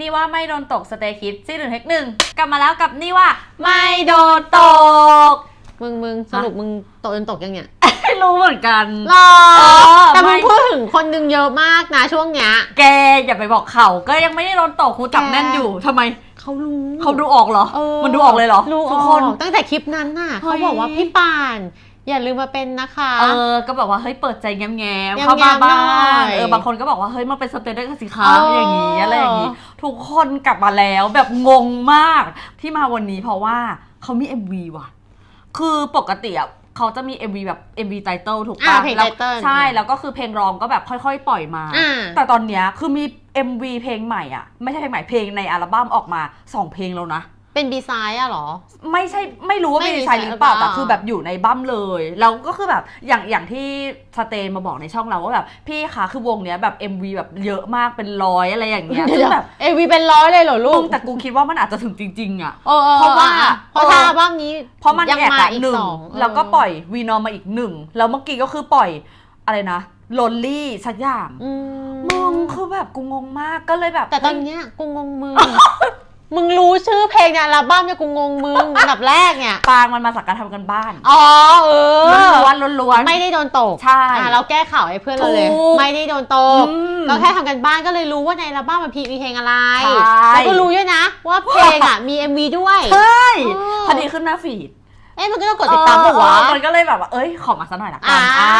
นี่ว่าไม่โดนตกสเตย์คิดซีหนึ่งเทคหนึ่งกลับมาแล้วกับนี่ว่าไม่โดนตก มึงมึงสรุปมึงตกจนตกยังเนี่ยไม่รู้เหมือนกันรอเออแต่มึไม่ งพูดถึงคนหนึงเยอะมากนะช่วงเนี้ย แกอย่าไปบอกเขาก็ยังไม่ได้โดนตกคูจับแน่นอยู่ทำไมเขารู้เขาดูออกเหรอเออมันดูออกเลยเหรอรู้อทุกอคนกตั้งแต่คลิปนั้นน่ะ เฮ้ยเขาบอกว่าพี่ป่าน อย่าลืมมาเป็นนะคะ เออ ก็แบบว่าเฮ้ยเปิดใจแง้มแง้ๆมๆเข้ามาบ้าหน่งอยเออบางคนก็บอกว่าเฮ้ยมาเป็นสเตย์ด้วยกันสิคะเออออย่างงี้อะไรอย่างงี้ทุกคนกลับมาแล้วแบบงงมากที่มาวันนี้เพราะว่าเขามี MV ว่ะ คือปกติอะเขาจะมี MV แบบ MV ไตเติลถูกอ่าปะเพลงแล้ว title ใช่แล้วก็คือเพลงร้องก็แบบค่อยๆ ปล่อยมาอ่าแต่ตอนเนี้ยคือมี MV เพลงใหม่อะ ไม่ใช่เพลงใหม่เพลงในอัลบั้มออกมาสองเพลงแล้วนะ เป็นบีไซด์อะเหรอ ไม่ใช่ไม่รู้ว่าไม่เป็นมีดีไซน์หรือเปล่าใช่แต่หรือเปล่าคือแบบอยู่ในบั้มเลยแล้วก็คือแบบอย่างอย่างที่สเตย์มาบอกในช่องเราว่าแบบพี่คะคือวงเนี้ยแบบ MV แบบเยอะมากเป็นร้อยอะไรอย่างเงี้ยซึ่งแบบเอวีเป็นร้อยเลยเหรอลูมึกงแต่กูคิดว่ามันอาจจะถึงจริงๆอะ เออออเพราะว่าอ่เพราะถ้าอัลบ้ามนี้เพราะมันยังแอบมาอะอีกหนึ่งสองแล้วก็เปล่อยวีนอมมาอีกหนึ่งแล้วเมื่อกี้ก็คือปล่อยอะไรนะลนลี่สักอย่างอืมึงคือแบบกูงงมากก็เลยแบบแต่ตอนเนี้ยกูงงมึงมึงรู้ชื่อเพล งในอัลบั้มเนี่ยกูงงมึงอันดับแรกเนี่ย ปางมันมาจากการทำกันบ้านอ๋อเออ ล้วนๆล้วนๆ ไม่ได้โดนตกใช่อะเราแก้ข่าวให้เพื่อนเราเลย ถูกไม่ได้โดนตก อืมเราแค่ทำกันบ้านก็เลยรู้ว่าในอัลบั้มมันมีเพลงอะไร ใช่ แล้วก็รู้ด้วยนะ ว่าเพลงอะมี MV ด้วย ใช่ เออ พอดีขึ้นหน้าฟีด เอ๊ะมันก็ต้องกดติดตามปะวะ เออมันก็เลยแบบว่า เอ้ย ขอมาสักหน่อยละกันอ่าอ่า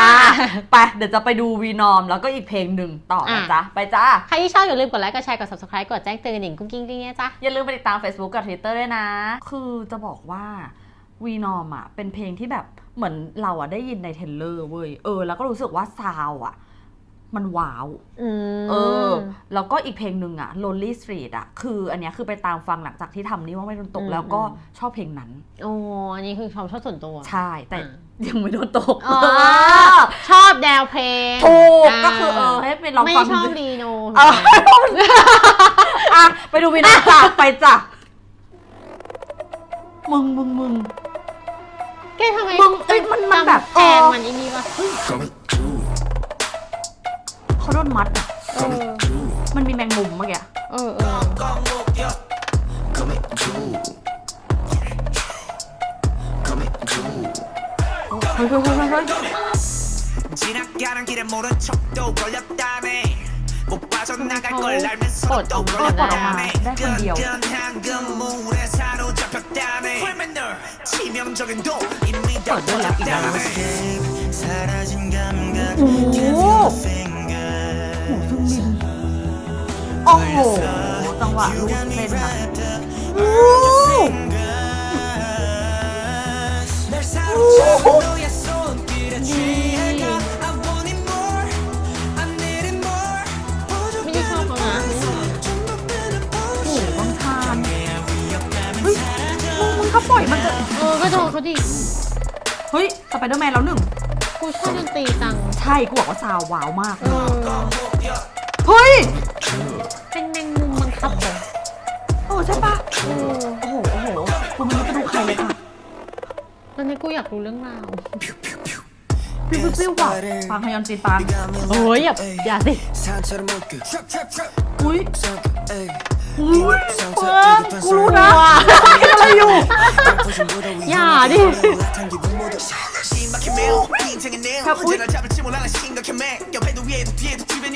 ไป เดี๋ยวจะไปดูวีนอมแล้วก็อีกเพลงหนึ่งต่อนะอะ จ๊ะ ไปจ้า ใครที่ชอบอย่าลืมกดไลค์กดแชร์กด subscribe กดแจ้งเตือนกันหนิงกุ้งกิ้งกิ้งเนี่ยจ้ะ อย่าลืมไปติดตาม Facebook กับ Twitter ด้วยนะ คือจะบอกว่าวีนอมอะ เป็นเพลงที่แบบเหมือนเราอะได้ยินในเทรลเลอร์เว้ย เออ แล้วก็รู้สึกว่าซาวอะ มันว้าวอืมเออ แล้วก็อีกเพลงหนึ่งอะ Lonely Street อะคืออันเนี้ยคือไปตามฟังหลังจากที่ทำนี่ว่าไม่โดนตกอืมแล้วก็อืมชอบเพลงนั้น โอ้อันนี้คือความชอบส่วนตัว ใช่ แต่อ่ายังไม่โดนตกอ๋อชอบแนวเพลง ถูกาก็คือเออให้ไปลองไม่ฟังชอบดูรีโนเอออะไปดูวินาจ้ะไปจ้ะมึงมึงมึงแกทำไมมึงเอ้ยมันมันแบบแทนเออมันไอ้นี่วะ เขาโดนมัดอะ เออ มันมีแมงมุมเมื่อกี้ เออเออ เฮ้ยเฮ้ยเฮ้ยเฮ้ย 지나가는 길에 모른 척도 걸렸다네 못 빠져나갈 걸 알면서 또 어, 걸렸다네 나 손이요. 끈끈한 그 물에 사로잡혔다네 홀맨 널 치명적인 도 이미 다 어, 놀랍긴 하다. 버렸다네 사라진 감각 โ โอ้โห จังหวะลุกเป็นค่ะโอ้โหไม่ได้ชอบเขานะโอ้บางทานเฮ้ยมึงมึงเขาปล่อยมันเะเออก็โดนเขาดิเฮ้ยสไปเดอร์แมนแล้วหนึ่งกูชอบดนตรีจัง ใช่ กูบอกว่าซาวว้าวมาก เออ เฮ้ย เป็นแมงมุมบังคับเหรอโอ้ใช่ปะโอ้โห โอ้โหกูไม่รู้จะดูใครเลยค่ะตอนนี้กูอยากรู้เรื่องราวปิ้วปิ้วปิ้วว่ะฟังฮยอนจีนปังโอ้ยอย่าอย่าสิ อุ้ยอุ้ยเฟิร์กูรู้นะอะไรอยู่ อย่าดิถ้าอุ้ย 우 긴장해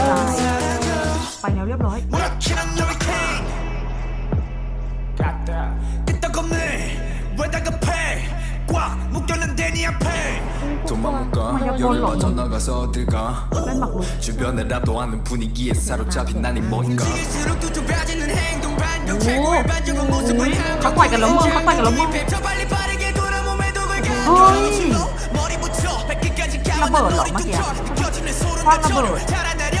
กกันได้ไปแล้วเรียบร้อย 무럭지는 너의 탱 끄떡없네 왜 다급해 꽉 묶였는데 네 앞에 도망 못 가. 뭐야, 여기 뭘로? 빠져나가서 어딜 가. เล่นหมากรุก 주변에 랍도 않는 분위기에 사로잡힌 난이 뭔가. 갈수록 두드러지는 행동 반동 오. 최고의 반전과 모습을 오이. 향해 갖고 갈까, 럼몽? 갖고 갈까, 럼몽? 저 빨리 빠르게 돌아 몸에도 걸 어이. 머리부터 발끝까지 ระเบิดเหรอเมื่อกี้คว้างระเบิด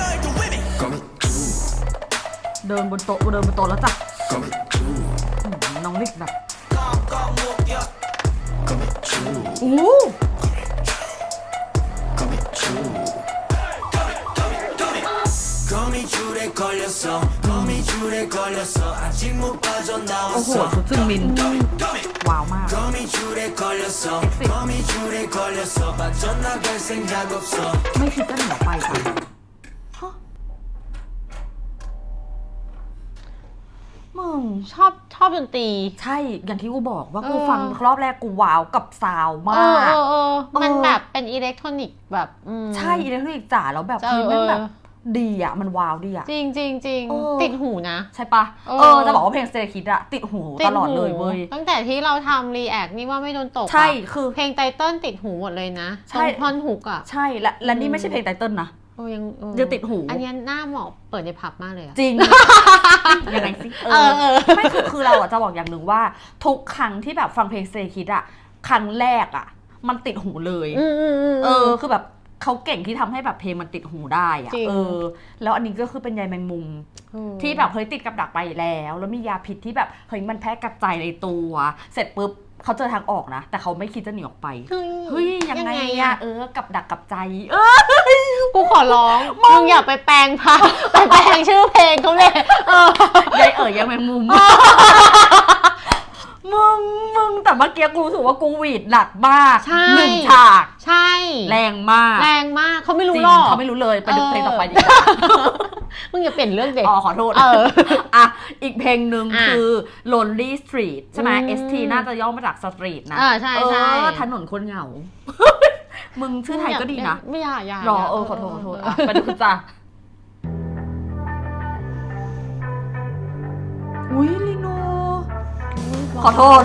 เดินบนโต๊ะเดินบนโต๊ะแล้วจ้ะน้องลิกแบบโอ้โอ้โหสุดซึ่งมินว้าวมากไม่คิดจะหนียวไปค่ะ ชอบชอบดนตรี ใช่อย่างที่กูบอกว่าเออกูฟังรอบแรกกูว้าวกับซาวมาเออกเออเออมันเออแบบเป็นอิเล็กทรอนิกส์แบบอืมใช่อิเล็กทรอนิกส์จ๋าแล้วแบบเออเฮ้ยมันเออแบบดีอะมันว้าวดีอะจริงจริงจริงเออติดหูนะ ใช่ปะเออเออจะบอกว่าเพลงเซคิดอะติดหูติตดลอดหูเลยเว้ยตั้งแต่ที่เราทำรีแอคนี่ว่าไม่โดนตกอะใช่คือเพลงไตเติ้ลติดหูหมดเลยนะใช่ตรงท่อนฮุกอะใช่และและนี่อืมไม่ใช่เพลงไตเติ้ลนะโอ้ยังเออยังติดหู อันเนี้ยหน้าเหมาะเปิดในผับมากเลยอะ จริง ยังไงสิเออเออ ไม่คือคือเราอะจะบอกอย่างหนึ่งว่า ทุกครั้งที่แบบฟังเพลงเซคิดอะครั้งแรกอะมันติดหูเลย อืมอืมอืมเออ คือแบบเขาเก่งที่ทำให้แบบเพลงมันติดหูได้อะจริง เออ แล้วอันนี้ก็คือเป็นใยแมงมุม เออ ที่แบบเฮ้ยติดกับดักไปแล้ว แล้วมียาพิษที่แบบเฮ้ยมันแพร่กระจายในตัว เสร็จปุ๊บเขาเจอทางออกนะ แต่เขาไม่คิดจะหนีออกไป เฮ้ยยังไงอะเออ กับดักกับใจ เออ กูขอร้องมึงอย่าไปแปลงพันไปแปลงชื่อเพลงเขาเลยเออ ยายเอ๋ยยังแมงมุม มึง มึง แต่เมื่อกี้กูรู้สึกว่ากูหวีดหนักมากใช่ หนึ่งฉาก ใช่ แรงมากแรงมากเขาไม่จรู้ริงหรอก เขาไม่รู้เลยไปดูเออ เพลงต่อไปดีกว่ามึงอย่าเปลี่ยนเรื่องเด็ก อ๋อขอโทษเอออะอีกเพลงหนึ่งอะคือ Lonely Street ใช่ไหม อืม ST น่าจะย่อมาจาก Street นะอ่าใช่ใช่ เออถนนคนเหงา มึงชื่อไทยก็ดีนะไม่อยากอยากรอเออขอโทษขอโทษอ่มาดูจ้ะอุ้ยลิโน ขอโทษ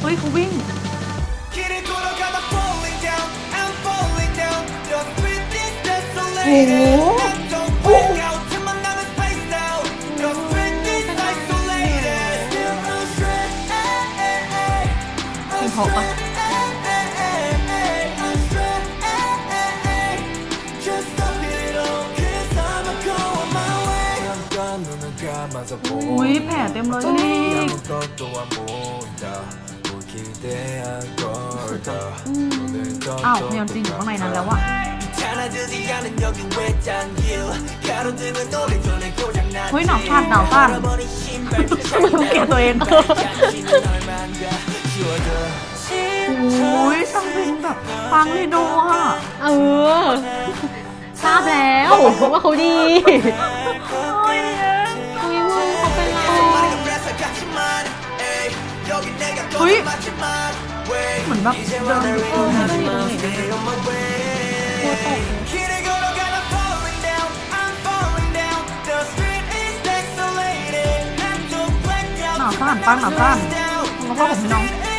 เฮ้ยเขาวิ่งโอ้โห好吧。 อุ้ยแผลเต็มเลยนี่ 아무것도 안 보인다 뭘 기대한 걸까 오늘 อ้าวพยอนจริงอยู่ข้างในนั้นแล้วอะ 찾아주지 않은 여기 외딴 길 가로등은 오래 전에 고장 났지 เฮ้ยหนาวสั่นหนาวสั่น 얼어버린 신발 ทำไมต้องเกลียดตัวเอง 잠시는 얼만가 지워져 อุ้ยช่างเพลงแบบฟังลิโนอะ เออทราบแล้วว่าเขาดี เหมือนแบบเดินเออไม่ได้ดูเลยกลัตกหนาสั้นปังหนาสั้นแล้วก็ผมน้อง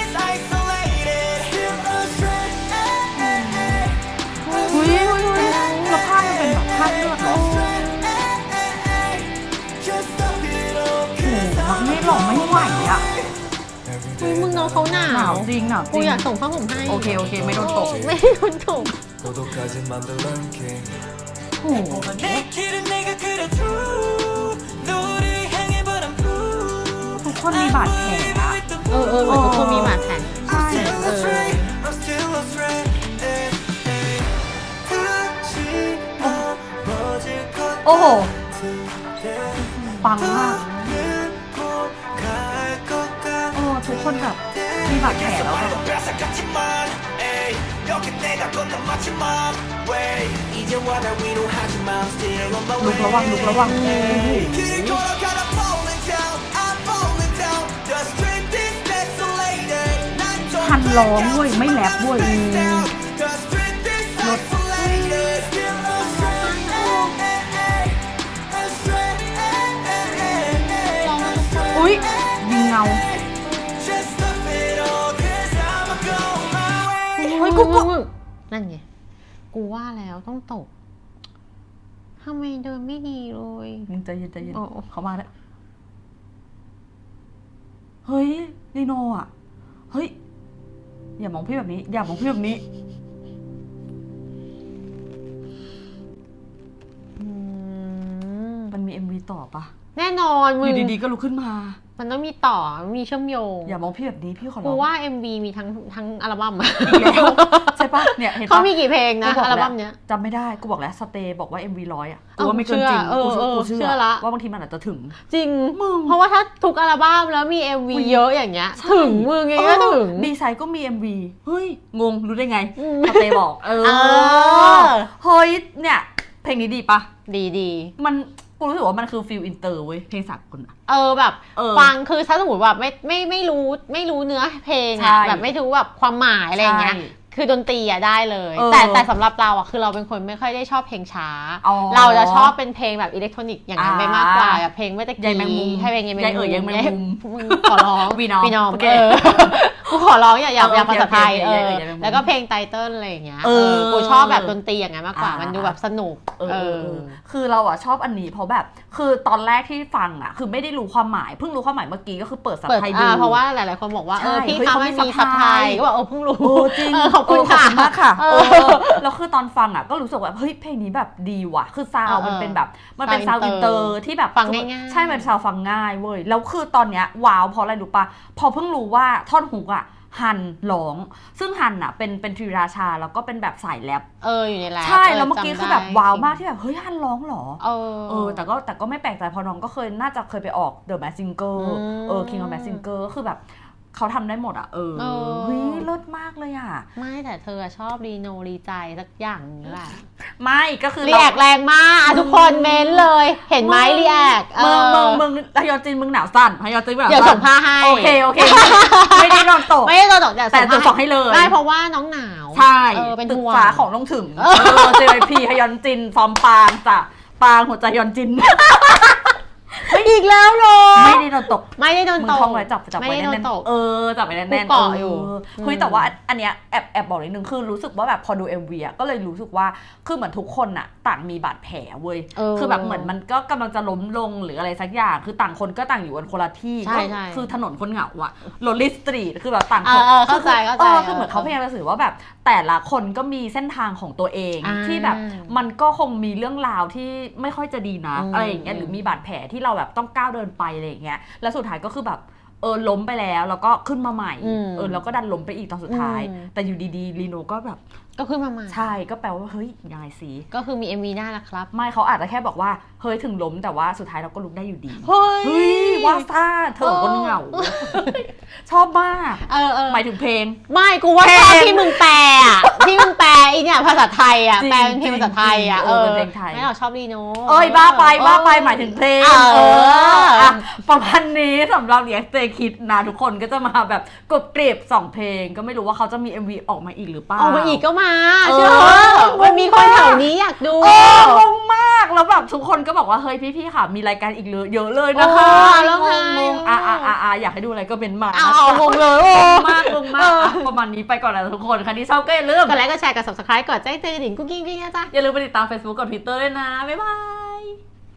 เฮ้ยมึงน้องเขาหนา หนาว ว จริงหนาวจ กู ริง อยากส่งผ้าห่มให้ โอเคโอเคไม่โดนตก ไม่โดนตก 고독하지 만들 ranking โอ้โห 내 길은 내가 그려 true 너를 향해 but I'm blue ทุกคนมีบาดแผลอะ เออเออเหมือนทุกคนมีบาดแผล ใช่ Still astray, I'm still astray. eh, eh. 다시 넘어질 것 โอ้โห 같은데 ปังมาก คนแบบมีบาดแผลแล้วอะลุกระวังลุกระวังโอ้โหคันร้องด้วยไม่แลบด้วย กูกูนั่นไง กูว่าแล้วต้องตกทำไมเดินไม่ดีเลย มึงใจเย็นใจเย็นโอ้ เขามาแล้ว เฮ้ยลีโนอะ เฮ้ย อย่ามองพี่แบบนี้ อย่ามองพี่แบบนี้มันมีเอ็มวีต่อปะแน่นอนมึงดีๆก็ลุกขึ้นมา มันต้องมีต่อมันมีเชื่อมโยง อย่ามองพี่แบบนี้พี่ขอร้กูองว่า MV มีทั้งทั้งอัลบั้มอะอีกแล้วใช่ปะเนี่ยเห็นเขาปะ มีกี่เพลงนะกูบกอัลแล้วบั้มเนี้ย จำไม่ได้ กูบอกแล้วสเตย์บอกว่า MV ร้อยอะ กูเอ้าว่าไม่เกินจริงเชื่อเออกูเชื่อเออกูเชื่เชื่ออละ ว่าบางทีมันอาจจะถึง จริง มึง เพราะว่าถ้าทุกอัลบั้มแล้วมี MV อุ๊ย เยอะอย่างเงี้ย ถึงมึงไงก็ถึง ดีไซน์ก็มี MV เฮ้ย งง รู้ได้ไงอืมสเตย์บอก เออเออ เฮ้ยเนี่ย เพลงนี้ดีปะ ดีดีมัน กูรู้สึกว่ามันคือฟิลอินเตอร์เว้ยเพลงสากลอะ เออแบบเออฟังคือถ้าสมมติแบบไม่ไม่ไม่รู้ไม่รู้เนื้อเพลงใช่อะแบบไม่รู้แบบความหมายอะไรอย่างเงี้ย ใช่ คือดนตรีอะได้เลย เออแต่แต่สำหรับเราอะคือเราเป็นคนไม่ค่อยได้ชอบเพลงช้า อ๋อเราจะชอบเป็นเพลงแบบอิเล็กทรอนิกส์อย่างนั้นอ่าไปมากกว่าแบบเพลงเมื่อตะใยกี้แมงมุมให้เพลงใยแมงใยมุมเอ่ยใยแมงมุมมึงขอร้องวีนอมวีนอมโอเคเออกูขอร้องอย่าอย่าเอออย่าโอเคภาษาไทยโอเอเคอใยแมงมุมแล้วก็เพลงไตเติ้ลอะไรอย่างเงี้ยเออกูชอบแบบดนตรีอย่างนั้นมากกว่าอ่ามั มันดูแบบสนุกเออเอเอออเออคือเราอะชอบอันนี้เพราะแบบ คือตอนแรกที่ฟังอะคือไม่ได้รู้ความหมาย เพิ่งรู้ความหมายเมื่อกี้ก็คือเปิดสับเปิดไทยดู อ่าเพราะว่าหลายๆคนบอกว่าใช่เออพี่เฮ้ยทำเขาให้มีมีซัสับบไทไทยยก็บอกเออเพิ่งรู้โอ้จริง เออขอบคุณเค่ะมากค่ะเอเอออแล้วคือตอนฟังอะก็รู้สึกว่าเฮ้ยเพลงนี้แบบดีว่ะ คือซาวเออมันเป็นแบบมันเป็นซาวซาวอิอินนเตเตออร์ร์ที่แบบฟังง่ายๆ ใช่มันซาวฟังง่ายเว้ยแล้วคือตอนเนี้ยว้าวเพราะอะไรรู้ปะพอเพิ่งรู้ว่าท่อนฮุกอะฮันร้อง ซึ่งฮันอะเป็นเป็นทรีราชาแล้วก็เป็นแบบสายแรปเอออยู่ในแลบใช่แล้วเมื่อกี้จำคือแบบได้ว้าวมากที่แบบเฮ้ยฮันร้องเหรอ เออ เออแต่ก็แต่ก็ไม่แปลกใจเพราะน้องก็เคยน่าจะเคยไปออก The Mask Singer อืม เออ King of Mask Singer ก็คือแบบ เขาทำได้หมดอะเออเออเฮ้ยเลิศมากเลยอะ ไม่แต่เธอชอบรีโนรีใจสักอย่างนี้แหละไม่ก็คือรีแอคแรงมากอะทุกคนเม้นเลย เห็นไหมรีแอคมึงมึงมึงฮยอนจินมึงหนาวสั้นฮยอนจินมึงหนาวเดี๋ยวสั้ส่นงผ้าให้โอเคโอเคไม่ได้นอนตกไม่ได้ตัวตกแต่แต่จะส่งให้เลยไม่เพราะว่าน้องหนาวใช่เออเป็นตึกห่วงฟ้าของลงถึงเออ JYP ฮยอนจินฟอร์มปางจ้ะปางหัวใจฮยอนจิน อีกแล้วเหรอ ไม่ได้นอนตก ไม่ได้โดนมึงตกท่องไว้จับจับไม่ไว้ได้โดแน่นนตกๆเออจับไว้แน่นๆกูเกาะอยู่เเฮ้ยอืมแต่ว่าอันเนี้ยแอบแอบบอกนิดนึงคือรู้สึกว่าแบบพอดู MV อะก็เลยรู้สึกว่าคือเหมือนทุกคนอะ ต่างมีบาดแผลเว้ยเออคือแบบเหมือนมันก็กำลังจะล้มลงหรืออะไรสักอย่างคือต่างคนก็ต่างอยู่กันคนละที่ใช่ก็ใช่คือถนนคนเหงาอะโรลลิสตรีทคือแบบต่างเอคนอเออเข้าใจคือเข้าใจเออคือเหมือนเออเขาพยายามจะสื่อว่าแบบ แต่ละคนก็มีเส้นทางของตัวเองอ่าที่แบบมันก็คงมีเรื่องราวที่ไม่ค่อยจะดีนะอืม อะไรอย่างเงี้ยหรือมีบาดแผลที่เราแบบต้องก้าวเดินไปอะไรอย่างเงี้ยแล้วสุดท้ายก็คือแบบเออล้มไปแล้วแล้วก็ขึ้นมาใหม่อืมเออแล้วก็ดันล้มไปอีกตอนสุดท้ายอืมแต่อยู่ดีๆลีโนก็แบบก็ขึ้นมาใหม่ใช่ก็แปลว่าเฮ้ยยังไงสิก็คือมี MV หน้านะครับ ไม่เขาอาจจะแค่บอกว่าเฮ้ยถึงล้มแต่ว่าสุดท้ายเราก็ลุกได้อยู่ดีเฮ้ยเฮ้ย ว่าซ่าเธอคนเหงา ชอบมาก เออเออหมายถึงเพลง ไม่กูว่าเพลงชอบที่มึงแปลอะที่มึงแปลไอเนี่ยภาษาไทยอะจริงแปลเป็นเพลงภาษาไทยอะจริงเออเป็นเพลงไทยไม่เราชอบรีโนเอ้ยบ้าไปบ้าไปหมายถึงเพลง เออเอออะประมาณนี้สำหรับเรียกเตคิดนะทุกคนก็จะมาแบบกบเกรียบสองเพลง ก็ไม่รู้ว่าเขาจะมี MV ออกมาอีกหรือเปล่าออกมาอีกก็มาเออเชื่อมันมีคนแถวนี้อยากดูเอองงมาก แล้วแบบทุกคนก็บอกว่าเฮ้ยพี่ๆค่ะ มีรายการอีกเยอะเยอะเลยนะคะโอ้แล้วไง งงๆอะอะอะอะอยากให้ดูอะไรก็เป็นมาเอาเอางงเลยโอ้ งงมากงงมากอะประมาณนี้ไปก่อนแล้วทุกคนใครที่ชอบก็อย่าลืมกดไลค์กดแชร์กด subscribe กดแจ้งเตือนกระดิ่งกุ๊กกิ๊งกิ๊งนะจ๊ะ อย่าลืมไปติดตาม Facebook กับ Twitter ด้วยนะ บ๊ายบาย